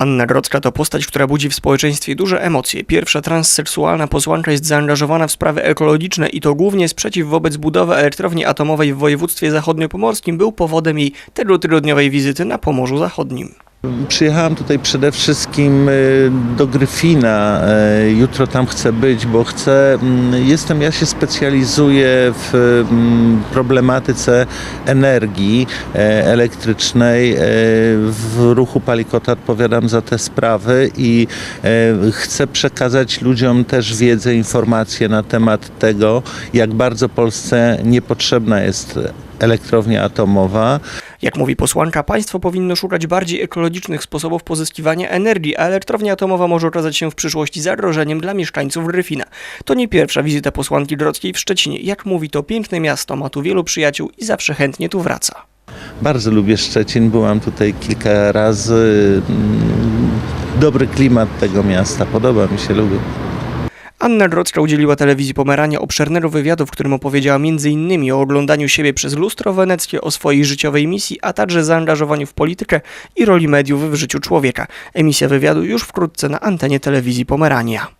Anna Grodzka to postać, która budzi w społeczeństwie duże emocje. Pierwsza transseksualna posłanka jest zaangażowana w sprawy ekologiczne i to głównie sprzeciw wobec budowy elektrowni atomowej w województwie zachodniopomorskim był powodem jej tygodniowej wizyty na Pomorzu Zachodnim. Przyjechałem tutaj przede wszystkim y, do Gryfina. Y, Jutro tam chcę być, bo chcę. mm, Jestem, ja się specjalizuję w mm, problematyce energii e, elektrycznej. E, W ruchu Palikota odpowiadam za te sprawy i e, chcę przekazać ludziom też wiedzę, informacje na temat tego, jak bardzo Polsce niepotrzebna jest elektrownia atomowa. Jak mówi posłanka, państwo powinno szukać bardziej ekologicznych sposobów pozyskiwania energii, a elektrownia atomowa może okazać się w przyszłości zagrożeniem dla mieszkańców Gryfina. To nie pierwsza wizyta posłanki Grodzkiej w Szczecinie. Jak mówi, to piękne miasto, ma tu wielu przyjaciół i zawsze chętnie tu wraca. Bardzo lubię Szczecin, byłam tutaj kilka razy. Mm, Dobry klimat tego miasta, podoba mi się, lubię. Anna Grodzka udzieliła telewizji Pomerania obszernego wywiadu, w którym opowiedziała m.in. o oglądaniu siebie przez lustro weneckie, o swojej życiowej misji, a także zaangażowaniu w politykę i roli mediów w życiu człowieka. Emisja wywiadu już wkrótce na antenie telewizji Pomerania.